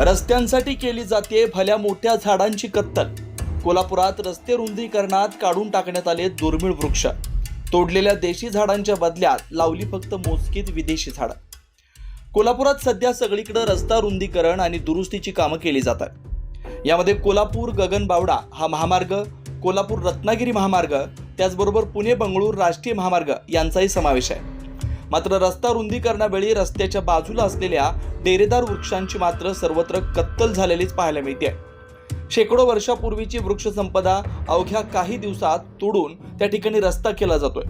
रस्त्यांसाठी केली जाते भल्या मोठ्या झाडांची कत्तल. कोल्हापुरात रस्ते रुंदीकरणात काढून टाकण्यात आले दुर्मिळ वृक्ष. तोडलेल्या देशी झाडांच्या बदल्यात लावली फक्त मोजकीत विदेशी झाडं. कोल्हापुरात सध्या सगळीकडे रस्ता रुंदीकरण आणि दुरुस्तीची कामं केली जातात. यामध्ये कोल्हापूर गगनबावडा हा महामार्ग कोल्हापूर रत्नागिरी महामार्ग त्याचबरोबर पुणे बंगळूर राष्ट्रीय महामार्ग यांचाही समावेश आहे. मात्र रस्ता रुंदीकरणावेळी रस्त्याच्या बाजूला असलेल्या डेरेदार वृक्षांची मात्र सर्वत्र कत्तल झालेलीच पाहायला मिळते. शेकडो वर्षापूर्वीची वृक्षसंपदा अवघ्या काही दिवसात तोडून त्या ठिकाणी रस्ता केला जातोय.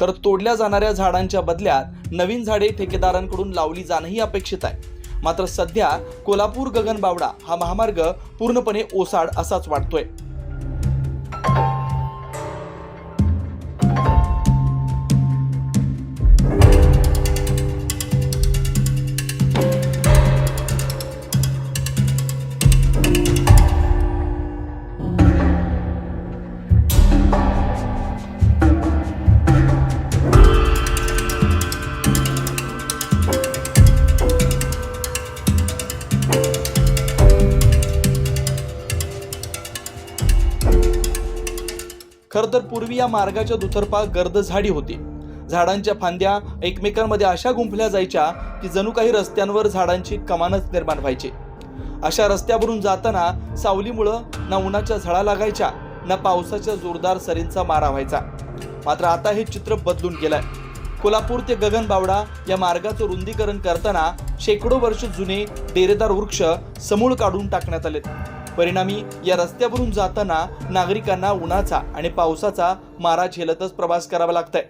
तर तोडल्या जाणाऱ्या झाडांच्या बदल्यात नवीन झाडे ठेकेदारांकडून लावली जाणंही अपेक्षित आहे. मात्र सध्या कोल्हापूर गगनबावडा हा महामार्ग पूर्णपणे ओसाड असाच वाटतोय. खरं तर पूर्वी या मार्गाच्या दुतर्फा गर्द झाडी होती. झाडांच्या फांद्या एकमेकांमध्ये अशा गुंफल्या जायच्या की जणू काही रस्त्यांवर झाडांची कमानच निर्माण व्हायची. अशा रस्त्यावरून जाताना सावलीमुळं ना उन्हाच्या झळा लागायच्या ना पावसाच्या जोरदार सरींचा मारा व्हायचा. मात्र आता हे चित्र बदलून गेलंय. कोल्हापूर ते गगनबावडा या मार्गाचं रुंदीकरण करताना शेकडो वर्ष जुने डेरेदार वृक्ष समूळ काढून टाकण्यात आलेत. परिणामी या रस्त्यावरून जाताना नागरिकांना उन्हाचा आणि पावसाचा मारा झेलतच प्रवास करावा लागतोय.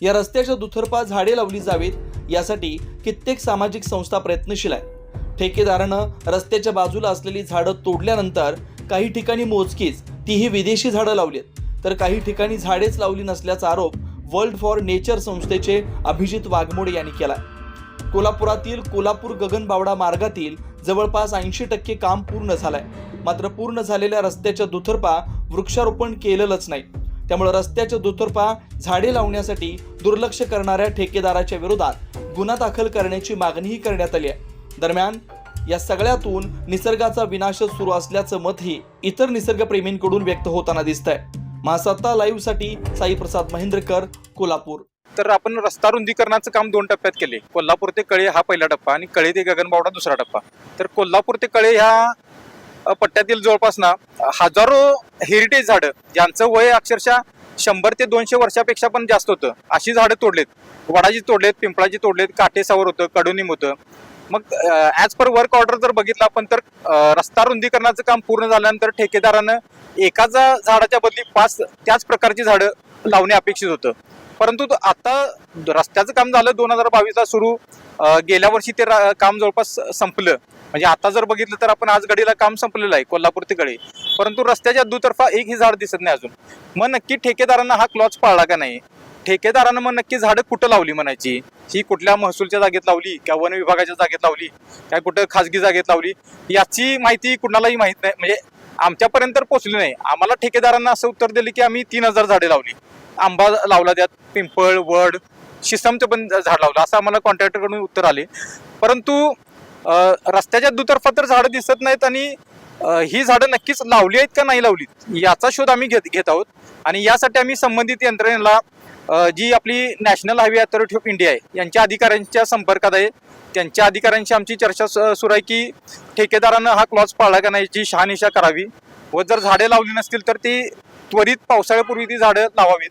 या रस्त्याच्या दुतर्फा झाडे लावली जावीत यासाठी कित्येक सामाजिक संस्था प्रयत्नशील आहेत. ठेकेदारानं रस्त्याच्या बाजूला असलेली झाडं तोडल्यानंतर काही ठिकाणी मोजकीच तीही विदेशी झाडं लावली आहेत तर काही ठिकाणी झाडेच लावली नसल्याचा आरोप वर्ल्ड फॉर नेचर संस्थेचे अभिजित वाघमोडे यांनी केला कोल्हापुरातील कोल्हापूर गगनबावडा मार्गातील जवळपास ऐंशी टक्के काम पूर्ण झालंय. मात्र पूर्ण झालेल्या रस्त्याच्या दुतर्फा वृक्षारोपण केलेलंच नाही. त्यामुळे रस्त्याच्या दुतर्फा झाडे लावण्यासाठी दुर्लक्ष करणाऱ्या ठेकेदाराच्या विरोधात गुन्हा दाखल करण्याची मागणीही करण्यात आली आहे. दरम्यान या सगळ्यातून निसर्गाचा विनाश सुरू असल्याचं मतही इतर निसर्गप्रेमींकडून व्यक्त होताना दिसतंय. महासत्ता लाईव्हसाठी साईप्रसाद साई प्रसाद महेंद्रकर कोल्हापूर. तर आपण रस्ता रुंदीकरणाचं काम दोन टप्प्यात केले. कोल्हापूर ते कळे हा पहिला टप्पा आणि कळे ते गगनबावडा दुसरा टप्पा. तर कोल्हापूर ते कळे ह्या पट्ट्यातील जवळपास ना हजारो हेरिटेज झाडं ज्यांचं वय अक्षरशः शंभर ते दोनशे वर्षापेक्षा पण जास्त होतं. अशी झाडं तोडलेत. वडाची तोडलेत पिंपळाची तोडलेत काटेसावर होतं कडुनिम होतं. मग ॲज पर वर्क ऑर्डर जर बघितलं आपण तर रस्ता रुंदीकरणाचं काम पूर्ण झाल्यानंतर ठेकेदारानं एकाच झाडाच्या बदली पाच त्याच प्रकारची झाडं लावणे अपेक्षित होतं. परंतु आता रस्त्याचं काम झालं दोन हजार बावीसला सुरू. गेल्या वर्षी ते रा- काम जवळपास संपलं. म्हणजे आता जर बघितलं तर आपण आज गडीला काम संपलेलं आहे कोल्हापूर तिकडे परंतु रस्त्याच्या दुतर्फा एकही झाड दिसत नाही अजून. मग नक्की ठेकेदारांना हा क्लॉज पाळला का नाही? ठेकेदारानं मग नक्की झाडं कुठं लावली म्हणायची? ही कुठल्या महसूलच्या जागेत लावली किंवा वन विभागाच्या जागेत लावली काय कुठं खासगी जागेत लावली याची माहिती कुणालाही माहीत नाही. म्हणजे आमच्यापर्यंत तर पोहोचली नाही. आम्हाला ठेकेदारांना असं उत्तर दिलं की आम्ही तीन हजार झाडे लावली. आंबा लावला त्यात पिंपळ वड शिसमचं पण झाड लावलं. असं आम्हाला कॉन्ट्रॅक्टरकडून उत्तर आले. परंतु रस्त्याच्या दुतर्फा तर झाडं दिसत नाहीत आणि ही झाडं नक्कीच लावली आहेत का नाही लावली याचा शोध आम्ही घेत घेत आहोत. आणि यासाठी आम्ही संबंधित यंत्रणेला जी आपली national highway authority of India आहे यांच्या अधिकाऱ्यांच्या संपर्कात आहे. त्यांच्या अधिकाऱ्यांशी आमची चर्चा सु- सुरू आहे की ठेकेदारानं हा क्लॉज पाळला का नाही जी शहानिशा करावी. व जर झाडे लावली नसतील तर ती त्वरित पावसाळ्यापूर्वी ती झाडं लावावीत.